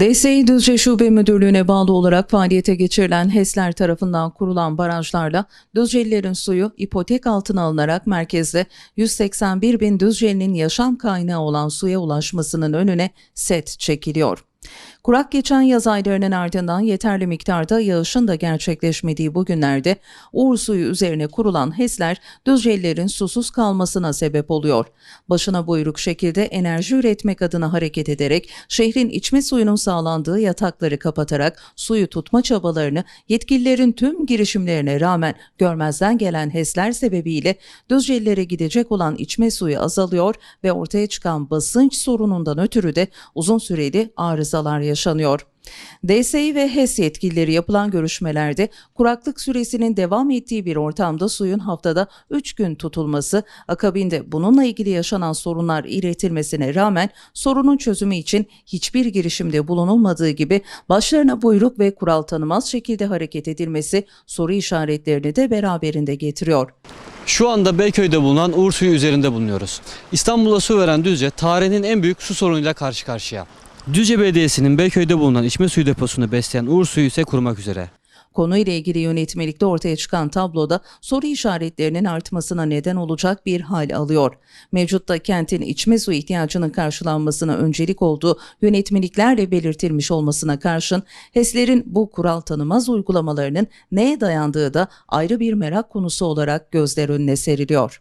DSİ Düzce Şube Müdürlüğü'ne bağlı olarak faaliyete geçirilen HES'ler tarafından kurulan barajlarla Düzcelilerin suyu ipotek altına alınarak merkezde 181 bin Düzceli'nin yaşam kaynağı olan suya ulaşmasının önüne set çekiliyor. Kurak geçen yaz aylarının ardından yeterli miktarda yağışın da gerçekleşmediği bu günlerde Uğur suyu üzerine kurulan HES'ler Düzcelilerin susuz kalmasına sebep oluyor. Başına buyruk şekilde enerji üretmek adına hareket ederek şehrin içme suyunun sağlandığı yatakları kapatarak suyu tutma çabalarını yetkililerin tüm girişimlerine rağmen görmezden gelen HES'ler sebebiyle Düzcelilere gidecek olan içme suyu azalıyor ve ortaya çıkan basınç sorunundan ötürü de uzun süreli arızalar yaşanıyor. DSİ ve HES yetkilileri yapılan görüşmelerde kuraklık süresinin devam ettiği bir ortamda suyun haftada 3 gün tutulması, akabinde bununla ilgili yaşanan sorunlar iletilmesine rağmen sorunun çözümü için hiçbir girişimde bulunulmadığı gibi başlarına buyruk ve kural tanımaz şekilde hareket edilmesi soru işaretlerini de beraberinde getiriyor. Şu anda Beyköy'de bulunan Uğur suyu üzerinde bulunuyoruz. İstanbul'a su veren Düzce tarihinin en büyük su sorunuyla karşı karşıya. Düzce Belediyesi'nin Beyköy'de bulunan içme suyu deposunu besleyen Uğur suyu ise kurumak üzere. Konuyla ilgili yönetmelikte ortaya çıkan tabloda soru işaretlerinin artmasına neden olacak bir hal alıyor. Mevcutta kentin içme su ihtiyacının karşılanmasına öncelik olduğu yönetmeliklerle belirtilmiş olmasına karşın HES'lerin bu kural tanımaz uygulamalarının neye dayandığı da ayrı bir merak konusu olarak gözler önüne seriliyor.